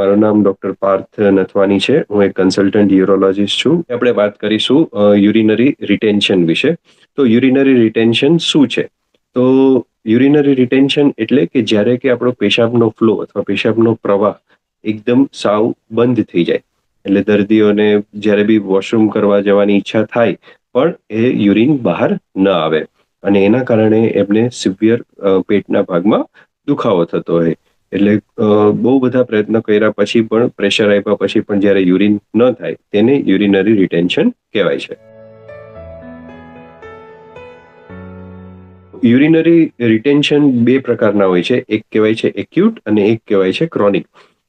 મારું નામ ડોક્ટર પાર્થ નથવાની છે. હું એક કન્સલ્ટન્ટ યુરોલોજીસ્ટ છું. આપણે વાત કરીશું યુરિનરી રિટેન્શન વિશે. તો યુરિનરી રિટેન્શન શું છે? તો યુરિનરી રિટેન્શન એટલે કે જ્યારે કે આપણો પેશાબનો ફ્લો અથવા પેશાબનો પ્રવાહ એકદમ સાવ બંધ થઈ જાય. એટલે દર્દીઓને જ્યારે બી વોશરૂમ કરવા જવાની ઈચ્છા થાય, પણ એ યુરિન બહાર ન આવે. અને એના કારણે એમને સિવિયર પેટના ભાગમાં દુખાવો થતો હોય. એટલે બહુ બધા પ્રયત્ન કર્યા પછી પણ પ્રેશર આપ્યા પછી પણ જ્યારે યુરિન ન થાય, તેને યુરિનરી રિટેન્શન કહેવાય છે. યુરિનરી રિટેન્શન બે પ્રકારના હોય છે. એક કહેવાય છે એક્યુટ અને એક કહેવાય છે ક્રોનિક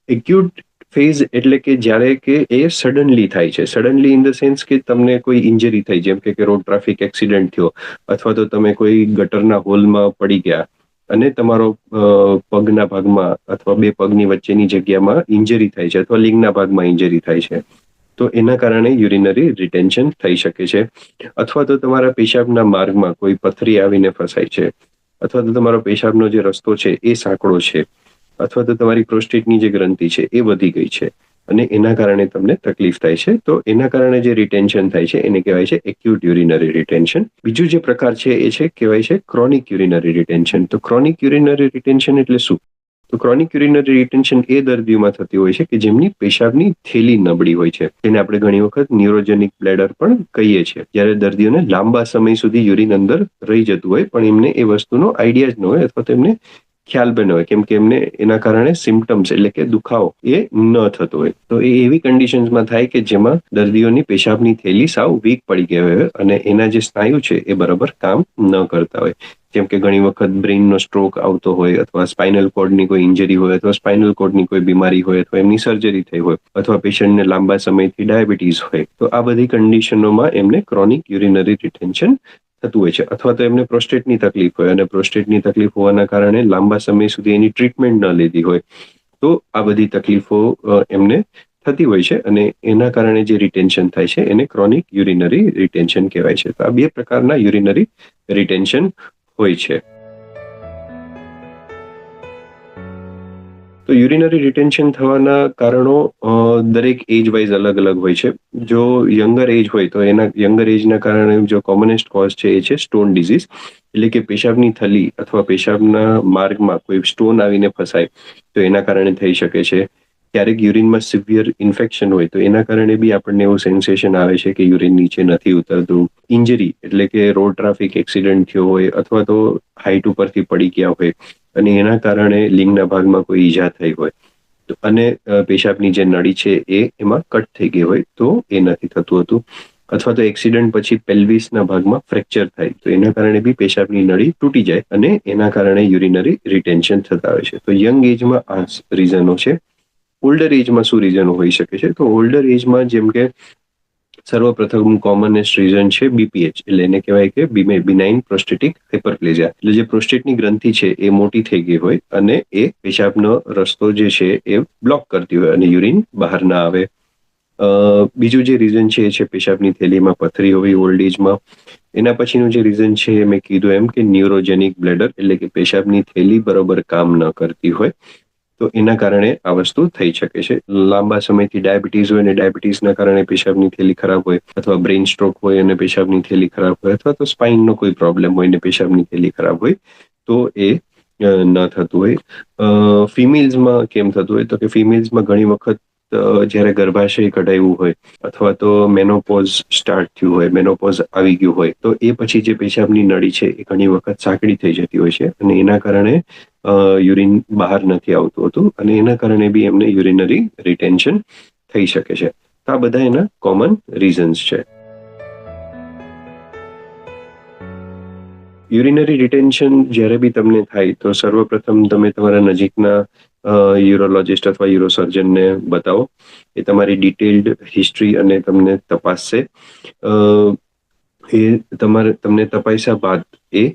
એક્યુટ ફેઝ એટલે કે જ્યારે કે એ સડનલી થાય છે. સડનલી ઇન ધ સેન્સ કે તમને કોઈ ઇન્જરી થઈ, જેમ કે રોડ ટ્રાફિક એક્સિડન્ટ થયો, અથવા તો તમે કોઈ ગટરના હોલમાં પડી ગયા અને તમારો પગના ભાગમાં અથવા બે પગની વચ્ચેની જગ્યામાં ઇન્જરી થાય છે અથવા લિંગના ભાગમાં ઇન્જરી થાય છે. તો એના કારણે યુરિનરી રિટેન્શન થઈ શકે છે. અથવા તો તમારા પેશાબના માર્ગમાં કોઈ પથરી આવીને ફસાય છે. અથવા તો તમારો પેશાબનો જે રસ્તો છે એ સાંકડો છે. અથવા તો તમારી પ્રોસ્ટેટની જે ગ્રંથિ છે એ વધી ગઈ છે. અને એના કારણે તમને તકલીફ થાય છે. તો એના કારણે જે રિટેન્શન થાય છે, એને કહેવાય છે એક્યુટ યુરિનરી રિટેન્શન બીજું જે પ્રકાર છે એ છે, કહેવાય છે ક્રોનિક યુરિનરી રિટેન્શન તો ક્રોનિક યુરિનરી રિટેન્શન એટલે શું? તો ક્રોનિક યુરિનરી રિટેન્શન એ દર્દીઓમાં થતી હોય છે કે જેમની પેશાબની થેલી નબળી હોય છે. તેને આપણે ઘણી વખત ન્યુરોજેનિક બ્લેડર પણ કહીએ છીએ. જ્યારે દર્દીઓને લાંબા સમય સુધી યુરિન અંદર રહી જતું હોય, પણ એમને એ વસ્તુનો આઈડિયા જ ન હોય અથવા તો એમને ખ્યાલ બન્યો હોય. કેમ કે એમને એના કારણે સિમ્ટમ્સ એટલે કે દુખાવો એ ન થતો હોય. તો એ એવી કન્ડિશન્સમાં થાય કે જેમાં દર્દીઓની પેશાબની થેલી સાવ વીક પડી ગઈ હોય અને એના જે સ્નાયુ છે એ બરાબર કામ ન કરતા હોય. જેમ કે ઘણી વખત બ્રેઇનનો સ્ટ્રોક આવતો હોય અથવા સ્પાઇનલ કોર્ડની કોઈ ઇન્જરી હોય અથવા સ્પાઇનલ કોર્ડની કોઈ બીમારી હોય અથવા એમની સર્જરી થઈ હોય અથવા પેશન્ટને લાંબા સમયથી ડાયાબિટીસ હોય. તો આ બધી કન્ડિશનોમાં એમને ક્રોનિક યુરિનરી રિટેન્શન થતું હોય છે. અથવા તો એમને પ્રોસ્ટેટની તકલીફ હોય અને પ્રોસ્ટેટની તકલીફ હોવાના કારણે લાંબા સમય સુધી એની ટ્રીટમેન્ટ ન લીધી હોય. તો આ બધી તકલીફો એમને થતી હોય છે અને એના કારણે જે રિટેન્શન થાય છે એને ક્રોનિક યુરિનરી રિટેન્શન કહેવાય છે. તો આ બે પ્રકારના યુરિનરી રિટેન્શન હોય છે. તો યુરિનરી રિટેન્શન થવાના કારણો દરેક એજ વાઇઝ અલગ અલગ હોય છે. જો યંગર એજ હોય તો એના યંગર એજના કારણે જો કોમનેસ્ટ કોઝ છે એ છે સ્ટોન ડિઝીઝ એટલે કે પેશાબની થલી અથવા પેશાબના માર્ગમાં કોઈ સ્ટોન આવીને ફસાય, તો એના કારણે થઈ શકે છે. ક્યારેક યુરિનમાં સિવિયર ઇન્ફેક્શન હોય તો એના કારણે બી આપણને એવું સેન્સેશન આવે છે કે યુરિન નીચે નથી ઉતરતું. ઇન્જરી એટલે કે રોડ ટ્રાફિક એક્સિડન્ટ થયો હોય અથવા તો હાઇટ ઉપરથી પડી ગયા હોય. અને એના કારણે લિંગના ભાગમાં કોઈ ઈજા થઈ હોય. અને પેશાબની જે નળી છે એ એમાં કટ થઈ ગઈ હોય તો એ નથી થતું હતું. અથવા તો એક્સિડન્ટ પછી પેલ્વિસના ભાગમાં ફ્રેક્ચર થાય. તો એના કારણે બી પેશાબની નળી તૂટી જાય અને એના કારણે યુરિનરી રિટેન્શન થતા હોય છે. તો યંગ એજમાં આ રીઝનો છે. ઓલ્ડર એજમાં શું રીઝનો હોઈ શકે છે? તો ઓલ્ડર એજમાં જેમ કે સર્વપ્રથમ કોમનેસ્ટ રીઝન છે બીપીએચ એટલે એને કહેવાય કે બિનાઇન પ્રોસ્ટેટિક હાઇપરપ્લેઝિયા એટલે જે પ્રોસ્ટેટની ગ્રંથિ છે, એ મોટી થઈ ગઈ હોય અને એ પેશાબનો રસ્તો જે છે, એ બ્લોક કરતી હોય અને યુરિન બહાર ના આવે. બીજું જે રીઝન છે, એ છે પેશાબની થેલીમાં પથરી હોવી ઓલ્ડ એજમાં એના પછીનું જે રીઝન છે મેં કીધું એમ કે ન્યુરોજેનિક બ્લેડર એટલે કે પેશાબની થેલી બરોબર કામ ન કરતી હોય. તો એના કારણે આ વસ્તુ થઈ શકે છે. લાંબા સમયથી ડાયાબિટીસ હોય અને ડાયાબિટીસના કારણે પેશાબની થેલી ખરાબ હોય અથવા બ્રેઇન સ્ટ્રોક હોય અને પેશાબની થેલી ખરાબ હોય અથવા તો સ્પાઇનનો કોઈ પ્રોબ્લેમ હોય ને પેશાબની થેલી ખરાબ હોય, તો એ ન થતું હોય. ફિમેલ્સમાં કેમ થતું હોય? તો કે ફિમેલ્સમાં ઘણી વખત જ્યારે ગર્ભાશય કઢાવ્યું હોય અથવા તો મેનોપોઝ સ્ટાર્ટ થયું હોય મેનોપોઝ આવી ગયું હોય, તો એ પછી જે પેશાબની નળી છે એ ઘણી વખત સાંકડી થઈ જતી હોય છે અને એના કારણે યુરિન બહાર નથી આવતું હતું અને એના કારણે બી એમને યુરિનરી રિટેન્શન થઈ શકે છે. આ બધા એના કોમન રીઝન્સ છે. યુરિનરી રિટેન્શન જ્યારે બી તમને થાય, તો સર્વપ્રથમ તમે તમારા નજીકના યુરોલોજિસ્ટ અથવા યુરોસર્જનને બતાવો. એ તમારી ડિટેલ્ડ હિસ્ટ્રી અને તમને તપાસશે. એ તમારે, તમને તપાસ્યા બાદ એ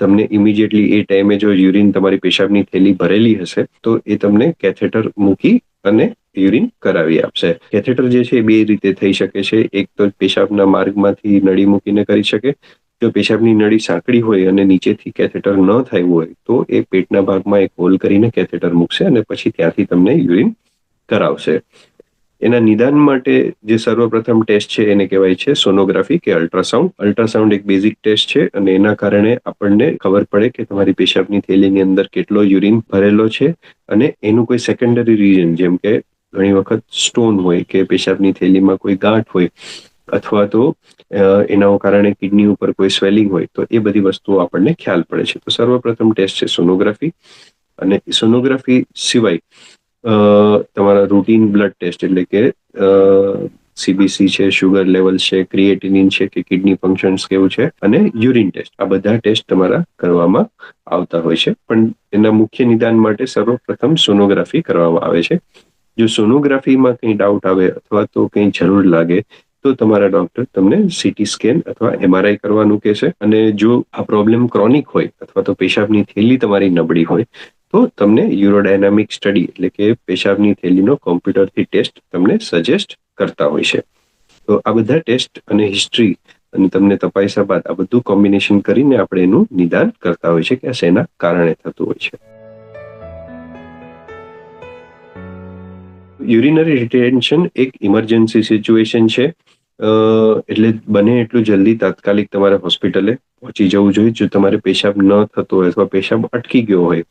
તમને ઇમિડિયેટલી એ ટાઈમે જો યુરિન તમારી પેશાબની થેલી ભરેલી હશે, તો એ તમને કેથેટર મૂકી અને યુરિન કરાવી આપશે. કેથેટર જે છે એ બે રીતે થઈ શકે છે. એક તો પેશાબના માર્ગમાંથી નળી મૂકીને કરી શકે જો પેશાબની નળી સાંકડી હોય અને નીચેથી કેથેટર ન થયું હોય, તો એ પેટના ભાગમાં એક હોલ કરીને કેથેટર મૂકશે અને પછી ત્યાંથી તમને યુરિન કરાવશે. એના નિદાન માટે જે સર્વપ્રથમ ટેસ્ટ છે એને કહેવાય છે સોનોગ્રાફી કે અલ્ટ્રાસાઉન્ડ. અલ્ટ્રાસાઉન્ડ એક બેઝિક ટેસ્ટ છે અને એના કારણે આપણને ખબર પડે કે તમારી પેશાબની થેલીની અંદર કેટલો યુરિન ભરેલો છે અને એનું કોઈ સેકન્ડરી રીઝન જેમ કે ઘણી વખત સ્ટોન હોય કે પેશાબની થેલીમાં કોઈ ગાંઠ હોય અથવા તો એના કારણે કિડની ઉપર કોઈ સ્વેલિંગ હોય તો એ બધી વસ્તુઓ આપણને ખ્યાલ પડે છે. તો સર્વપ્રથમ ટેસ્ટ છે સોનોગ્રાફી અને સોનોગ્રાફી સિવાય તમારા રૂટીન બ્લડ ટેસ્ટ એટલે કે સીબીસી છે શુગર લેવલ છે ક્રિએટિનિન છે કે કિડની ફંક્શન્સ કેવું છે અને યુરિન ટેસ્ટ આ બધા ટેસ્ટ તમારા કરવામાં આવતા હોય છે. પણ એના મુખ્ય નિદાન માટે સર્વપ્રથમ સોનોગ્રાફી કરવામાં આવે છે. જો સોનોગ્રાફીમાં કંઈ ડાઉટ આવે અથવા તો કંઈ જરૂર લાગે તો તમારા ડોક્ટર તમને સીટી સ્કેન અથવા એમઆરઆઈ કરવાનું કહેશે. અને જો આ પ્રોબ્લેમ ક્રોનિક હોય અથવા તો પેશાબની થેલી તમારી નબળી હોય, તો તમને યુરોડાયનામિક સ્ટડી એટલે કે પેશાબની થેલીનો કોમ્પ્યુટરથી ટેસ્ટ તમને સજેસ્ટ કરતા હોય છે. તો આ બધા ટેસ્ટ અને હિસ્ટ્રી અને તમને તપાસ્યા બાદ આ બધું કોમ્બિનેશન કરીને આપણે એનું નિદાન કરતા હોય છે કે શેના કારણે થતું હોય છે. યુરિનરી રિટેન્શન એક ઇમરજન્સી સિચ્યુએશન છે. એટલે બને એટલું જલ્દી તાત્કાલિક તમારે હોસ્પિટલે પહોંચી જવું જોઈએ. જો તમારે પેશાબ ન થતો હોય અથવા પેશાબ અટકી ગયો હોય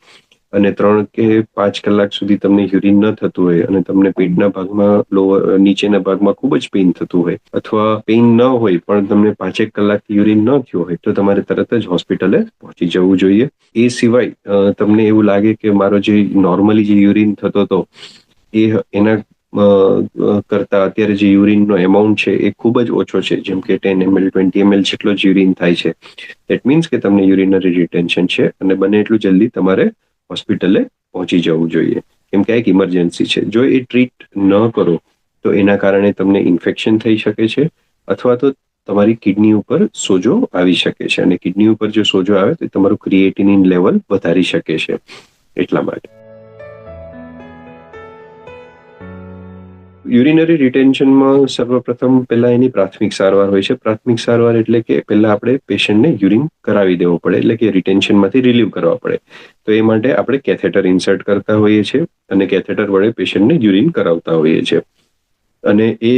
અને ત્રણ કે પાંચ કલાક સુધી તમને યુરિન ન થતું હોય અને તમને પેટના ભાગમાં, લોઅર, નીચેના ભાગમાં ખૂબ જ પેઇન થતું હોય અથવા પેઇન ન હોય પણ તમને પાંચેક કલાક યુરિન ન થયો હોય, તો તમારે તરત જ હોસ્પિટલે પહોંચી જવું જોઈએ. એ સિવાય તમને એવું લાગે કે મારો જે નોર્મલી જે યુરિન થતો હતો, એ એના કરતા અત્યારે જે યુરિનનો એમાઉન્ટ છે એ ખૂબ જ ઓછો છે. જેમ કે ટેન એમએલ ટ્વેન્ટી એમએલ જેટલો જ યુરિન થાય છે. દેટ મીન્સ કે તમને યુરિનરી રિટેન્શન છે અને બને એટલું જલ્દી તમારે હોસ્પિટલે પહોંચી જવું જોઈએ. કેમ કે એક ઇમરજન્સી છે. જો એ ટ્રીટ ન કરો, તો એના કારણે તમને ઇન્ફેક્શન થઈ શકે છે અથવા તો તમારી કિડની ઉપર સોજો આવી શકે છે. અને કિડની ઉપર જો સોજો આવે તો તમારું ક્રિએટિનિન લેવલ વધારી શકે છે. એટલા માટે. યુરિનરી રિટેન્શનમાં સર્વપ્રથમ પહેલા એની પ્રાથમિક સારવાર હોય છે. પ્રાથમિક સારવાર એટલે કે પહેલા આપણે પેશન્ટને યુરિન કરાવી દેવો પડે, એટલે કે રિટેન્શનમાંથી રિલીવ કરવા પડે. તો એ માટે આપણે કેથેટર ઇન્સર્ટ કરતા હોઈએ છીએ અને કેથેટર વડે પેશન્ટને યુરિન કરાવતા હોઈએ છીએ. અને એ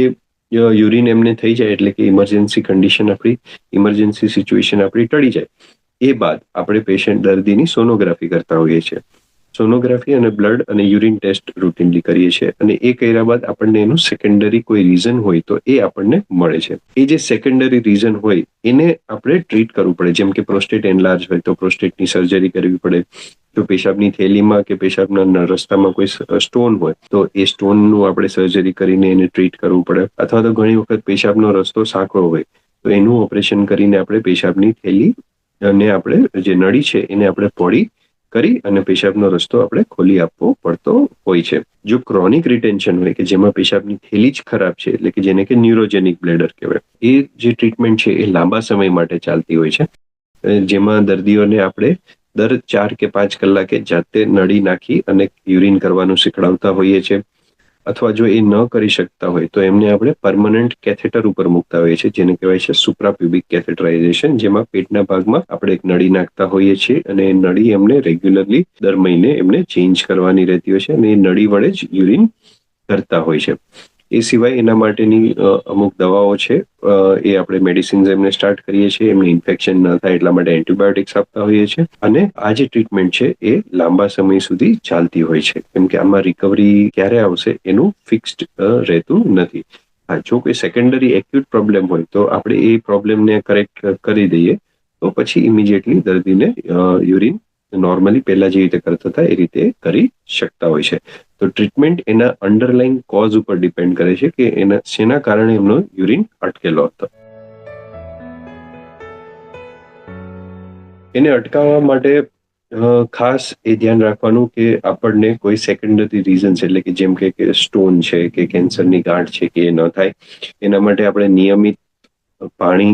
યુરિન એમને થઈ જાય એટલે કે ઇમરજન્સી કન્ડિશન આપણી ઇમરજન્સી સિચ્યુએશન આપણી ટળી જાય. એ બાદ આપણે પેશન્ટ દર્દીની સોનોગ્રાફી કરતા હોઈએ છીએ. સોનોગ્રાફી અને બ્લડ અને યુરિન ટેસ્ટ રૂટીનલી કરીએ છીએ અને એ કર્યા બાદ આપણને એનું સેકન્ડરી કોઈ રીઝન હોય તો એ આપણને મળે છે. એ જે સેકન્ડરી રીઝન હોય, એને આપણે ટ્રીટ કરવું પડે. જેમ કે પ્રોસ્ટેટ એનલાર્જ હોય તો પ્રોસ્ટેટની સર્જરી કરવી પડે. જો પેશાબની થેલીમાં કે પેશાબના રસ્તામાં કોઈ સ્ટોન હોય, તો એ સ્ટોનનું આપણે સર્જરી કરીને એને ટ્રીટ કરવું પડે. અથવા તો ઘણી વખત પેશાબનો રસ્તો સાંકળો હોય, તો એનું ઓપરેશન કરીને આપણે પેશાબની થેલી અને આપણે જે નળી છે એને આપણે પોડી કરી અને પેશાબનો રસ્તો આપણે ખોલી આપવો પડતો હોય છે. જો ક્રોનિક રિટેન્શન હોય કે જેમાં પેશાબની થેલી જ ખરાબ છે, એટલે કે જેને કે ન્યુરોજેનિક બ્લેડર કહેવાય, એ જે ટ્રીટમેન્ટ છે એ લાંબા સમય માટે ચાલતી હોય છે. જેમાં દર્દીઓને આપણે દર ચાર કે પાંચ કલાકે જાતે નળી નાખી અને યુરિન કરવાનું શીખડાવતા હોઈએ છીએ. અથવા જો એ ન કરી શકતા હોય, તો એમને આપણે પરમનન્ટ કેથેટર ઉપર મૂકતા હોઈએ છીએ, જેને કહેવાય છે સુપ્રાપ્યુબિક કેથેટરાઇઝેશન જેમાં પેટના ભાગમાં આપણે એક નળી નાખતા હોઈએ છીએ અને એ નળી એમને રેગ્યુલરલી દર મહિને એમને ચેન્જ કરવાની રહેતી હોય છે અને એ નળી વડે જ યુરિન કરતા હોય છે. એ સિવાય એના માટેની અમુક દવાઓ છે. એ આપણે મેડિસિન્સ એમને સ્ટાર્ટ કરીએ છીએ. એમને ઇન્ફેક્શન ન થાય એટલા માટે એન્ટીબાયોટિક્સ આપતા હોઈએ છીએ. અને આ જે ટ્રીટમેન્ટ છે એ લાંબા સમય સુધી ચાલતી હોય છે. કેમ કે આમાં રિકવરી ક્યારે આવશે એનું ફિક્સ્ડ રહેતું નથી. હા, જો કોઈ સેકન્ડરી એક્યુટ પ્રોબ્લેમ હોય તો આપણે એ પ્રોબ્લેમને કરેક્ટ કરી દઈએ, તો પછી ઇમિડિયેટલી દર્દીને યુરિન નોર્મલી પહેલા જે રીતે કરતા હતા એ રીતે કરી શકતા હોય છે. તો ટ્રીટમેન્ટ એના અંડરલાઈન કોઝ ઉપર ડિપેન્ડ કરે છે કે એના, શેના કારણે એમનો યુરિન અટકેલો હતો. એને અટકાવવા માટે ખાસ એ ધ્યાન રાખવાનું કે આપણને કોઈ સેકન્ડરી રીઝન્સ એટલે કે જેમ કે સ્ટોન છે, કે કેન્સરની ગાંઠ છે, કે એ ન થાય, એના માટે આપણે નિયમિત પાણી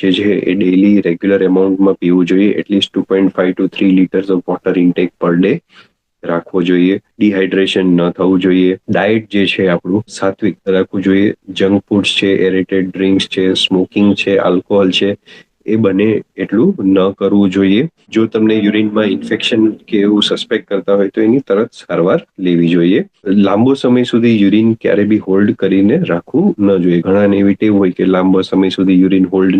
જે છે એ ડેલી રેગ્યુલર એમાઉન્ટમાં પીવું જોઈએ at least two point five two three litres of water intake per day રાખવો જોઈએ. ડિહાઇડ્રેશન ન થવું જોઈએ. ડાયટ જે છે આપણું, સાત્વિક રાખવું જોઈએ. જંક ફૂડ્સ છે એરેટેડ ડ્રિંક્સ છે સ્મોકિંગ છે આલ્કોહોલ છે એ બને એટલું ન કરવું જોઈએ. જો તમને યુરિનમાં ઇન્ફેક્શન કે એવું સસ્પેક્ટ કરતા હોય તો એની તરત સારવાર લેવી જોઈએ. લાંબો સમય સુધી યુરિન ક્યારે બી હોલ્ડ કરીને રાખવું ન જોઈએ. ઘણાને એવી ટેવ હોય કે લાંબો સમય સુધી યુરિન હોલ્ડ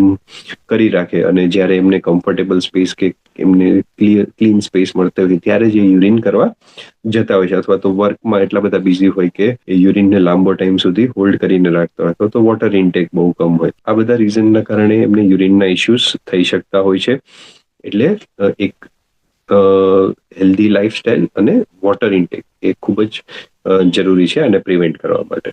કરી રાખે અને જ્યારે એમને કમ્ફર્ટેબલ સ્પેસ કે એમને ક્લિયર ક્લીન સ્પેસ મળતી હોય ત્યારે જે યુરિન કરવા જતા હોય છે અથવા તો વર્કમાં એટલા બધા બિઝી હોય કે એ યુરિનને લાંબો ટાઈમ સુધી હોલ્ડ કરીને રાખતા હોય અથવા તો વોટર ઇન્ટેક બહુ કમ હોય. આ બધા રીઝનના કારણે એમને યુરિનના ઇશ્યુઝ થઈ શકતા હોય છે. એટલે એક હેલ્ધી લાઈફસ્ટાઈલ અને વોટર ઇન્ટેક એ ખૂબ જ જરૂરી છે આને પ્રિવેન્ટ કરવા માટે.